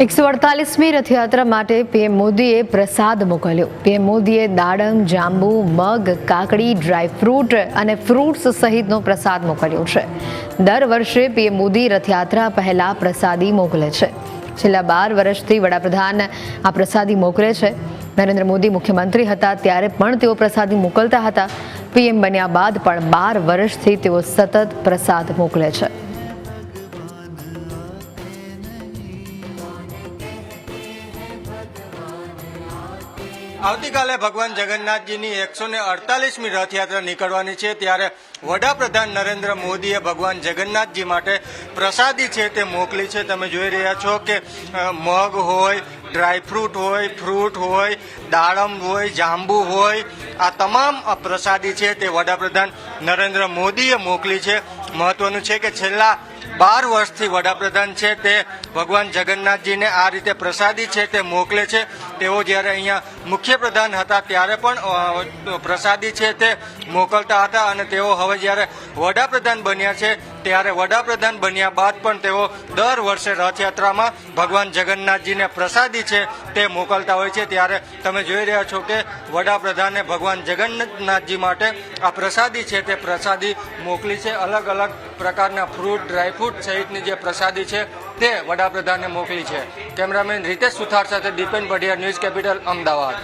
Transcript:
એકસો અડતાલીસમી રથયાત્રા માટે પીએમ મોદીએ પ્રસાદ મોકલ્યો. પીએમ મોદીએ દાડમ, જાંબુ, મગ, કાકડી ડ્રાયફ્રૂટ અને ફ્રૂટ્સ સહિતનો પ્રસાદ મોકલ્યો છે. દર વર્ષે પીએમ મોદી રથયાત્રા પહેલાં પ્રસાદી મોકલે છે. છેલ્લા બાર વર્ષથી વડાપ્રધાન આ પ્રસાદી મોકલે છે. નરેન્દ્ર મોદી મુખ્યમંત્રી હતા ત્યારે પણ તેઓ પ્રસાદી મોકલતા હતા. પીએમ બન્યા બાદ પણ બાર વર્ષથી તેઓ સતત પ્રસાદ મોકલે છે. આવતીકાલે ભગવાન જગન્નાથજીની એકસો ને અડતાલીસમી રથયાત્રા નીકળવાની છે ત્યારે વડાપ્રધાન નરેન્દ્ર મોદીએ ભગવાન જગન્નાથજી માટે પ્રસાદી છે તે મોકલી છે. તમે જોઈ રહ્યા છો કે મગ હોય ડ્રાયફ્રૂટ હોય, ફ્રૂટ હોય, દાડમ હોય, જાંબુ હોય, આ તમામ પ્રસાદી છે તે વડાપ્રધાન નરેન્દ્ર મોદીએ મોકલી છે. મહત્વનું છે કે છેલ્લા બાર વર્ષથી વડાપ્રધાન છે, તે ભગવાન જગન્નાથજીને આ રીતે પ્રસાદી છે, તે મોકલે છે. તેઓ જ્યારે અહીંયા મુખ્ય પ્રધાન હતા, ત્યારે પણ પ્રસાદી છે તે મોકલતા હતા અને તેઓ હવે જ્યારે વડાપ્રધાન બન્યા છે, ત્યારે વડાપ્રધાન બન્યા બાદ પણ તેઓ દર વર્ષે રથયાત્રામાં ભગવાન જગન્નાથજીને પ્રસાદી છે, તે મોકલતા હોય છે. ત્યારે તમે જોઈ રહ્યા છો કે વડાપ્રધાને ભગવાન જગન્નાથજી માટે આ પ્રસાદી છે, તે પ્રસાદી મોકલી છે. અલગ અલગ પ્રકારના ફ્રૂટ ડ્રાયફ્રૂટ સહિતની જે પ્રસાદી છે તે વડાપ્રધાને મોકલી છે. કેમેરામેન રીતેશ સુથાર સાથે દીપેન પઢિયા ન્યૂઝ કેપિટલ, અમદાવાદ.